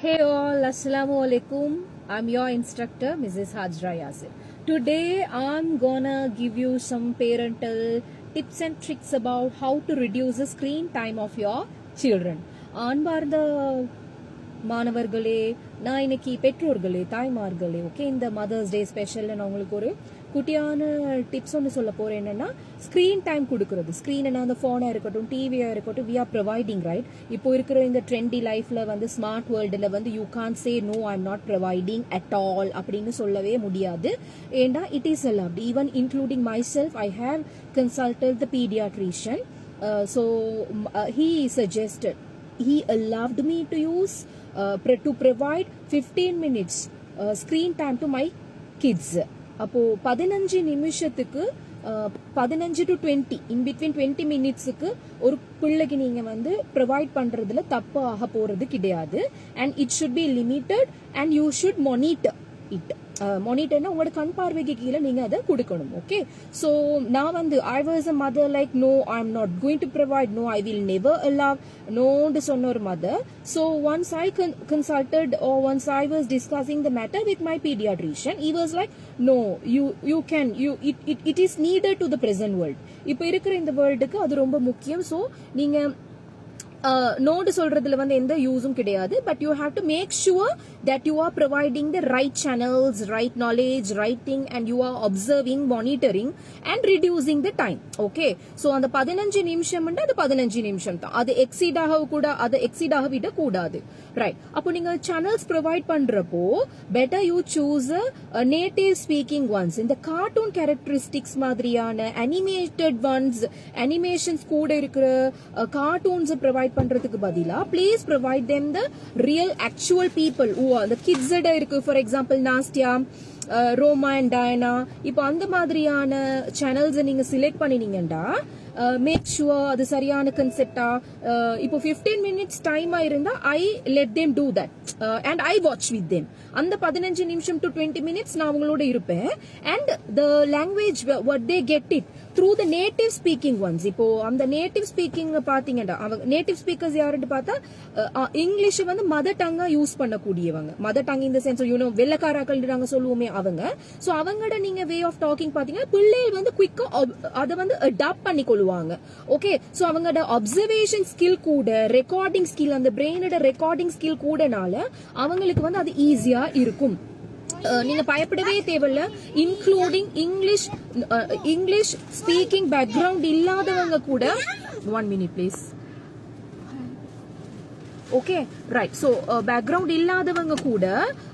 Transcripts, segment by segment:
Hey all, Assalamu alaikum. I'm your instructor, Mrs. Hajra Yasir. Today I'm gonna give you some parental tips and tricks about how to reduce the screen time of your children. அன்பார்ந்த மாணவர்களே நான் இன்னைக்கு பெற்றோர்களே தாய்மார்களே okay இந்த mother's day special நான் உங்களுக்கு ஒரு குட்டியான டிப்ஸ் ஒன்று சொல்ல போகிறேன் என்னென்னா ஸ்க்ரீன் டைம் கொடுக்குறது. ஸ்க்ரீன் என்ன அந்த ஃபோனாக இருக்கட்டும் டிவியாக இருக்கட்டும் வி ஆர் ப்ரொவைடிங் ரைட் இப்போ இருக்கிற இந்த ட்ரெண்டி லைஃப்பில் வந்து ஸ்மார்ட் வேர்ல்டில் வந்து you can say no I am not providing at all அப்படின்னு சொல்லவே முடியாது. ஏண்டா it is allowed. Even including myself I have consulted the paediatrician so he suggested he allowed me to use to provide fifteen minutes screen time to my kids அப்போது பதினஞ்சு நிமிஷத்துக்கு uh, பதினஞ்சு to twenty in between twenty மினிட்ஸுக்கு ஒரு பிள்ளைக்கு நீங்கள் வந்து provide பண்ணுறதுல தப்பு ஆக போகிறது கிடையாது. And it should be limited and you should monitor it மானிட்டர்னா உங்களோட கண் பார்வைக்கு கீழே நீங்க அதை கொடுக்கணும் ஓகே ஸோ நான் வந்து I was a mother like no I am not going to provide no I will never allow நோன்னு சொன்ன ஒரு mother so once I consulted oh once I was discussing the matter with my paediatrician he was like no you you can you it it it is needed to the present world இப்போ இருக்கிற இந்த வேர்ல்டுக்கு அது ரொம்ப முக்கியம். So நீங்க node சொல்றதுல வந்து எந்த யூஸும் கிடையாது. But you have to make sure that you are providing the right channels right knowledge writing and you are observing monitoring and reducing the time okay so அந்த பதினஞ்சு நிமிஷம் அது பதினஞ்சு நிமிஷம் தான். அது எக்ஸீட் கூட அதை எக்ஸீட் ஆக விட கூடாது. ரைட் அப்போ நீங்க சேனல்ஸ் ப்ரொவைட் பண்றப்போ better you choose native speaking ones இந்த கார்ட்டூன் கேரக்டரிஸ்டிக்ஸ் மாதிரியான அனிமேட்டட் ஒன்ஸ் அனிமேஷன்ஸ் கூட இருக்கிற கார்ட்டூன்ஸ் ப்ரொவைட் பண்றதுக்கு பதிலாக please provide them the real actual people oh அந்த கிட்ஸட இருக்கு for example Nastya Roma and Diana இப்போ அந்த மாதிரியான சேனல்ஸை நீங்கள் செலக்ட் பண்ணினீங்கடா மேக் ஷுவர் அது சரியான கன்செப்டா இப்போ ஃபிஃப்டீன் மினிட்ஸ் டைம் இருந்தா I let them do that and I watch with them அந்த பதினஞ்சு நிமிஷம் டு டுவெண்ட்டி மினிட்ஸ் நான் அவங்களோட இருப்பேன். And the language what they get it through the native speaking ones இப்போ அந்த நேட்டிவ் ஸ்பீக்கிங் பாத்தீங்கன்னா அவங்க நேட்டிவ் ஸ்பீக்கர்ஸ் யாருன்னு பார்த்தா இங்கிலீஷ் வந்து மதர் டங்கா யூஸ் பண்ணக்கூடியவங்க. மதர் டங் இந்த சென்ஸ் யூனோ வெள்ளக்காராக்கள் நாங்கள் சொல்லுவோமே அவங்க. ஸோ அவங்களோட நீங்க வே ஆஃப் டாக்கிங் பாத்தீங்கன்னா பிள்ளைகள் வந்து குயிக்கா அதை வந்து அடாப்ட் பண்ணி கொள்ளுவாங்க ஓகே ஸோ அவங்களோட அப்சர்வேஷன் ஸ்கில் கூட ரெக்கார்டிங் ஸ்கில் அந்த பிரெயினோட ரெக்கார்டிங் ஸ்கில் கூடனால அவங்களுக்கு வந்து அது ஈஸியா இருக்கும். நீங்க பயப்படவே தேவையில்ல. Including English English speaking background இல்லாதவங்க கூட one minute please okay right so background இல்லாதவங்க கூட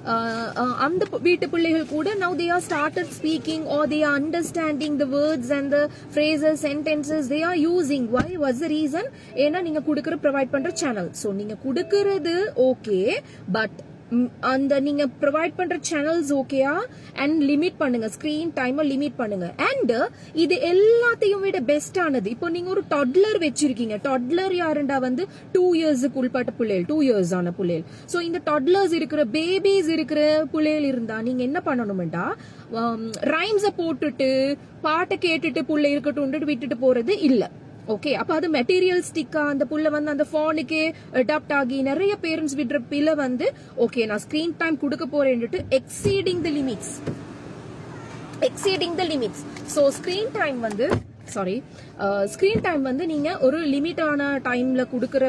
uh, uh, அந்த வீட்டு பிள்ளைகள் கூட now they are started speaking are they are understanding the words and the phrases sentences they are using why was the reason ஏன்னா நீங்கள் கொடுக்குற provide பண்ணுற சேனல் ஸோ நீங்கள் கொடுக்கறது ஓகே பட் அந்த நீங்க ப்ரொவைட் பண்ற சேனல்ஸ் ஓகேயா அண்ட் லிமிட் பண்ணுங்க ஸ்கிரீன் டைமை லிமிட் பண்ணுங்க. அண்ட் இது எல்லாத்தையும் விட பெஸ்டானது இப்போ நீங்க ஒரு டொட்லர் வச்சிருக்கீங்க. டொட்லர் யாருண்டா வந்து? டூ இயர்ஸுக்கு உள்பட்ட பிள்ளைகள். டூ இயர்ஸ் ஆன பிள்ளைகள். ஸோ இந்த டொட்லர்ஸ் இருக்கிற பேபிஸ் இருக்கிற பிள்ளைகள் இருந்தா நீங்க என்ன பண்ணணும்டா ரைம்ஸை போட்டுட்டு பாட்டை கேட்டுட்டு புள்ளை இருக்கட்டும் விட்டுட்டு போறது இல்லை. ஓகே அப்ப அது மெட்டீரியல் ஸ்டிக்கா அந்த புள்ள வந்து அந்த போனுக்கே அடாப்ட் ஆகி நிறைய பேரண்ட்ஸ் விடுற பிள்ளை வந்து ஓகே நான் ஸ்கிரீன் டைம் கொடுக்க போறேன்ட்டு exceeding the limits exceeding the limits so screen time வந்து சாரி ஸ்க்ரீன் டைம் வந்து நீங்க ஒரு லிமிட்டான டைம்ல கொடுக்கற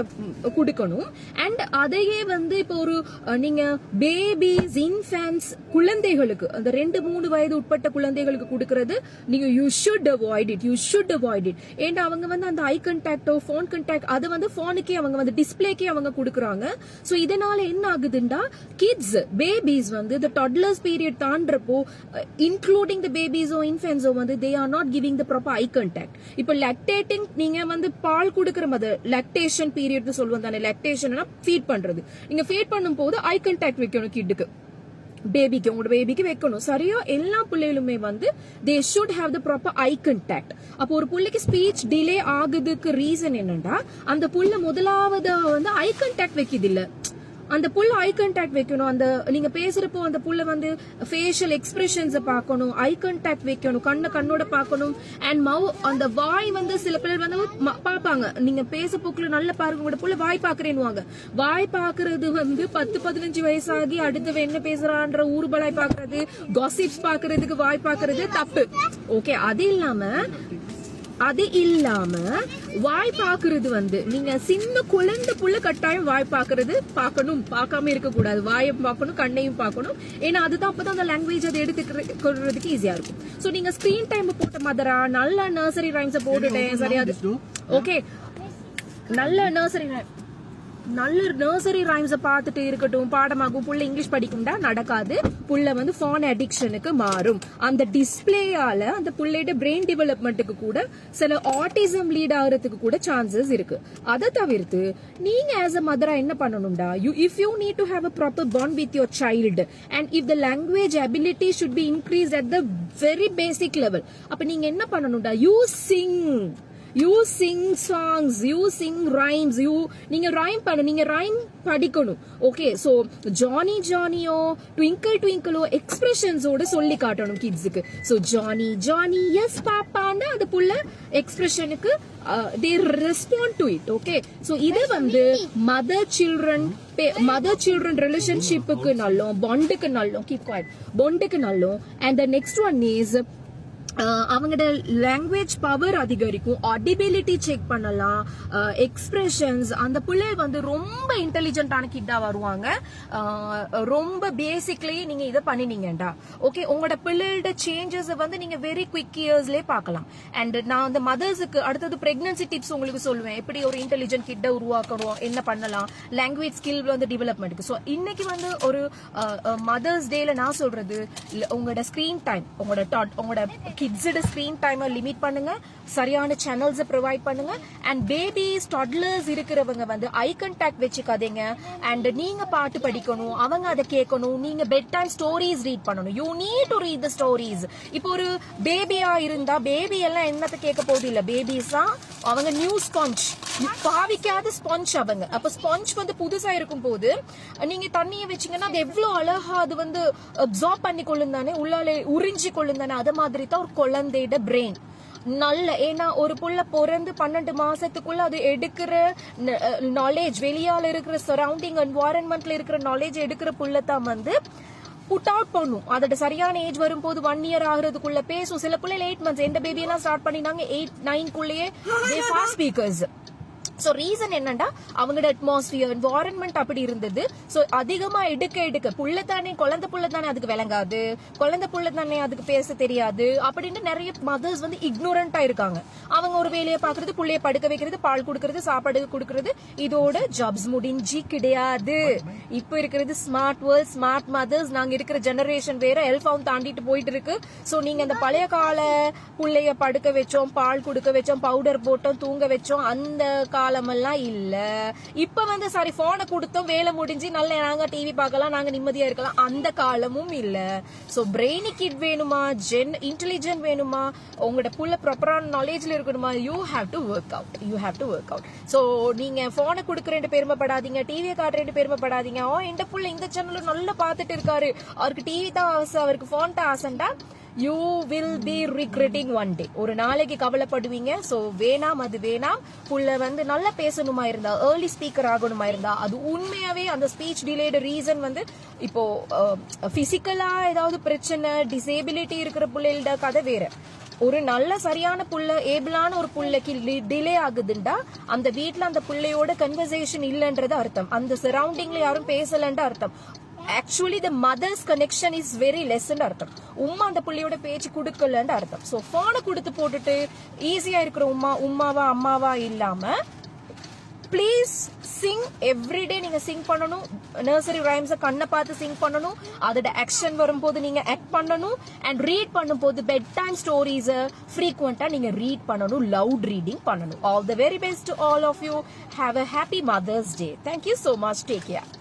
கொடுக்கணும். அண்ட் அதையே வந்து இப்போ ஒரு நீங்க பேபிஸ் இன்ஃபேன்ஸ் குழந்தைகளுக்கு அந்த ரெண்டு மூணு வயது உட்பட்ட குழந்தைகளுக்கு கொடுக்கறது நீங்க you should avoid it you should avoid it ஏன்னா அவங்க வந்து அந்த ஐ கண்டாக்டோ ஃபோன் கண்டாக்ட் அது வந்து ஃபோனுக்கே அவங்க வந்து டிஸ்பிளேக்கே அவங்க கொடுக்குறாங்க. ஸோ இதனால என்ன ஆகுதுண்டா கிட்ஸ் பேபிஸ் வந்து இந்த டட்லர்ஸ் பீரியட் தாண்டப்போ இன்க்ளூடிங் த பேபிஸோ இன்ஃபென்ஸோ வந்து they are not giving the proper eye contact இப்போ லக்டேட்டிங் நீங்க வந்து பால் கொடுக்குற மதர் லக்டேஷன் பீரியட் சொல்லுவோம் தானே லக்டேஷன் ஃபீட் பண்றது. நீங்க ஃபீட் பண்ணும் போது ஐ கண்டாக்ட் வைக்கணும் கிட்டுக்கு பேபிக்கு உங்களோட பேபிக்கு வைக்கணும். சரியா? எல்லா பிள்ளைகளுமே வந்து they should have the proper eye contact அப்போ ஒரு பிள்ளைக்கு ஸ்பீச் டிலே ஆகுதுக்கு ரீசன் என்னன்னா அந்த புள்ள முதலாவது வந்து ஐ கண்டாக்ட் வைக்குது இல்லை அந்த புல் ஐ கான்டாக்ட் வைக்கணும். அந்த நீங்க பேசுறப்போ அந்த புல்ல வந்து ஃபேஷியல் எக்ஸ்பிரஷன்ஸ் பார்க்கணும். ஐ கான்டாக்ட் வைக்கணும். கண்ணை கண்ணோட பார்க்கணும். அண்ட் மவு அந்த வாய் வந்து சில பேர் வந்து ம- பார்ப்பாங்க. நீங்க பேச போக்குல நல்ல பாருங்க கூட புள்ள வாய் பார்க்குறேன்னுவாங்க. வாய் பாக்குறது வந்து பத்து பதினஞ்சு வயசாகி அடுத்து என்ன பேசுறான்ற ஊர்பலாய் பாக்குறது காசிப்ஸ் பாக்குறதுக்கு வாய் பாக்குறது தப்பு. ஓகே அது இல்லாம அது இல்லாம வாய் பாக்குறது வந்து நீங்க சின்ன குழந்தை புள்ள கட்டாயம் வாய் பாக்குறது பார்க்கணும். பார்க்காம இருக்க கூடாது வாயை பார்க்கணும் கண்ணையும் பார்க்கணும். ஏன்னா அதுதான் அப்பதான் அந்த லாங்குவேஜ் அதை எடுத்துக்கிறதுக்கு ஈஸியா இருக்கும். சோ நீங்க ஸ்கிரீன் டைம் போட்ட மதரா நல்ல நர்சரி ரைம்ஸ் போட்டுட்டேன். சரி அது ஓகே நல்ல நர்சரி நல்ல நர்சரி ரைம்ஸை பார்த்துட்டு இருக்கட்டும். பாடமாகும் புள்ள இங்கிலீஷ் படிக்கும்டா நடக்காது. புள்ள வந்து ஃபோன் அடிக்ஷனுக்கு மாறும். அந்த டிஸ்பிளேயால அந்த புள்ளையோட பிரெயின் டெவலப்மெண்ட்டுக்கு கூட சில ஆட்டிசம் லீட் ஆகிறதுக்கு கூட சான்சஸ் இருக்கு. அதை தவிர்த்து நீங்க ஆஸ் அ மதரா என்ன பண்ணணும்டா? You if you need to have a proper bond with your child and if the language ability should be increase at the very basic level அப்ப நீங்க என்ன பண்ணணும்டா? You sing you sing songs you sing rhymes you நீங்க rhyme பண்ண நீங்க rhyme படிக்கணும். Okay so Johnny ஜானியோ twinkle ட்விங்கிளோ எக்ஸ்பிரஷன்ஸோட சொல்லி காட்டணும் கிட்ஸுக்கு ஸோ ஜானி ஜானி எஸ் பாப்பான்னு அது புள்ள எக்ஸ்பிரஷனுக்கு they respond to it okay so இது வந்து மதர் சில்ட்ரன் மதர் சில்ட்ரன் ரிலேஷன்ஷிப்புக்கு நல்லோம் பாண்டுக்கு நல்லோம் கீப் பாயிண்ட் பாண்டுக்கு நல்லோம். And the next one is அவங்களோட லாங்குவேஜ் பவர் அதிகரிக்கும். அடிபிலிட்டி செக் பண்ணலாம். எக்ஸ்பிரஷன்ஸ் அந்த பிள்ளை வந்து ரொம்ப இன்டெலிஜென்ட்டான கிட்டா வருவாங்க. ரொம்ப பேசிக்லி நீங்க இதை பண்ணினீங்கடா ஓகே உங்களோட பிள்ளையோட சேஞ்சஸ் வந்து நீங்க வெரி குவிக் இயர்ஸ்லேயே பார்க்கலாம். அண்ட் நான் அந்த மதர்ஸுக்கு அடுத்தது பிரெக்னன்சி டிப்ஸ் உங்களுக்கு சொல்லுவேன். எப்படி ஒரு இன்டெலிஜென்ட் கிட்ட உருவாக்கணும் என்ன பண்ணலாம் லாங்குவேஜ் ஸ்கில் வந்து டெவலப்மெண்ட்டுக்கு ஸோ இன்னைக்கு வந்து ஒரு மதர்ஸ் டேல நான் சொல்றது உங்களோட ஸ்கிரீன் டைம் உங்களோட டாட் உங்களோட கிட்ஸோட ஸ்க்ரீன் டைமை லிமிட் பண்ணுங்க. சரியான சேனல்ஸை ப்ரொவைட் பண்ணுங்க. அண்ட் பேபிஸ் டாட்லர்ஸ் இருக்கிறவங்க வந்து ஐ கண்டாக்ட் வச்சுக்காதீங்க. அண்ட் நீங்க பாட்டு படிக்கணும் அவங்க அதை கேட்கணும். நீங்க பெட் டைம் ஸ்டோரிஸ் ரீட் பண்ணணும். You need to read the stories இப்போ ஒரு பேபியா இருந்தா பேபி எல்லாம் என்னத்தை கேட்க போகுது? இல்லை பேபிஸ் தான் அவங்க நியூஸ் ஸ்பாஞ்ச் பாவிக்காத ஸ்பாஞ்ச் அவங்க. அப்ப ஸ்பாஞ்ச் வந்து புதுசா இருக்கும் போது நீங்க தண்ணியை வச்சீங்கன்னா அது எவ்வளவு அழகா அது வந்து அப்சார்ப் பண்ணி கொள்ளும் தானே உள்ளாலே உறிஞ்சி கொள்ளும் தானே அது மாதிரி தான் ஒரு குழந்தையோட பிரெயின் நல்ல ஏன்னா ஒரு புள்ள பிறந்து பன்னெண்டு மாசத்துக்குள்ள அது எடுக்கிற நாலேஜ் வெளியால இருக்கிற சரௌண்டிங் என்வாரன்மெண்ட்ல இருக்கிற நாலேஜ் எடுக்கிற புள்ள தான் வந்து புட் அவுட் பண்ணும். அதோட சரியான ஏஜ் வரும்போது ஒன் இயர் ஆகுறதுக்குள்ள பேசும். சில பிள்ளைல எயிட் மந்த்ஸ் எந்த பேபி எல்லாம் ஸ்டார்ட் பண்ணினாங்க? எயிட் நைன்குள்ளேயே ஃபாஸ்ட் ஸ்பீக்கர்ஸ் ஸோ ரீசன் என்னன்னா அவங்களோட அட்மாஸ்பியர் என்வாரன்மெண்ட் அப்படி இருந்தது. ஸோ அதிகமாக எடுக்க எடுக்க புள்ள தானே குழந்தை புள்ள தானே அதுக்கு விளங்காது. குழந்தை புள்ள தானே அதுக்கு பேச தெரியாது. அப்படின்னு நிறைய மதர்ஸ் வந்து இக்னோரண்டா இருக்காங்க. அவங்க ஒரு வேலையை பார்க்கறது பிள்ளைய படுக்க வைக்கிறது பால் கொடுக்கறது சாப்பாடு கொடுக்கறது. இதோட ஜாப்ஸ் முடிஞ்சு கிடையாது. இப்போ இருக்கிறது ஸ்மார்ட் வேர்ல்ட் ஸ்மார்ட் மதர்ஸ் நாங்க இருக்கிற ஜெனரேஷன் வேற எல்ஃபவுன் தாண்டிட்டு போயிட்டு இருக்கு. ஸோ நீங்க அந்த பழைய கால புள்ளைய படுக்க வச்சோம் பால் கொடுக்க வச்சோம் பவுடர் போட்டோம் தூங்க வச்சோம் அந்த கால காலமெல்லாம் இல்ல. இப்ப வந்து சாரி போனை கொடுத்தோம் வேலை முடிஞ்சு நல்ல நாங்க டிவி பார்க்கலாம் நாங்க நிம்மதியா இருக்கலாம். அந்த காலமும் இல்ல. சோ பிரெயினி கிட் வேணுமா? ஜென் இன்டெலிஜென்ட் வேணுமா? உங்களோட புள்ள ப்ராப்பரான நாலேஜ்ல இருக்கணுமா? You have to work out you have to work out so நீங்க போனை கொடுக்குறேன் பெருமைப்படாதீங்க டிவியை காட்டுறேன் பெருமைப்படாதீங்க ஓ இந்த புள்ள இந்த சேனல்ல நல்லா பார்த்துட்டு இருக்காரு. அவருக்கு டிவி தான் ஆசை. அவருக்கு போன் தான் ஆசைண்டா you will be regretting one day ஒரு நாளைக்கு கவலைப்படுவீங்க. ஸோ வேணாம் அது வேணாம். புள்ள வந்து நல்லா பேசணுமா இருந்தா ஏர்லி ஸ்பீக்கர் ஆகணுமா இருந்தா அது உண்மையாவே அந்த ஸ்பீச் டிலேடு ரீசன் வந்து இப்போ பிசிக்கலா ஏதாவது பிரச்சனை டிசேபிலிட்டி இருக்கிற பிள்ளைகளோட கதை வேற. ஒரு நல்ல சரியான புள்ள ஏபிளான ஒரு புள்ளைக்கு டிலே ஆகுதுண்டா அந்த வீட்டில் அந்த புள்ளையோட கன்வர்சேஷன் இல்லைன்றது அர்த்தம். அந்த சரௌண்டிங்ல யாரும் பேசலன்ற அர்த்தம். Actually the mother's connection is very லெஸ்ன்னு அர்த்தம். உம்மா அந்த பிள்ளையோட பேச்சு கொடுக்கலன்னு அர்த்தம். ஸோ ஃபோனை கொடுத்து போட்டுட்டு ஈஸியா இருக்கிற உமா உமாவா அம்மாவா இல்லாம ப்ளீஸ் சிங் எவ்ரிடே நீங்க சிங் பண்ணணும். நர்சரி ரைம்ஸை கண்ணை பார்த்து சிங் பண்ணணும். அதோட ஆக்ஷன் வரும்போது நீங்க ஆக்ட் பண்ணணும். அண்ட் ரீட் பண்ணும்போது பெட் டைம் ஸ்டோரிஸை ஃப்ரீக்வெண்டா நீங்க ரீட் பண்ணணும். லவுட் ரீடிங் பண்ணணும். All the very best all of you have a happy Mother's Day thank you so much take care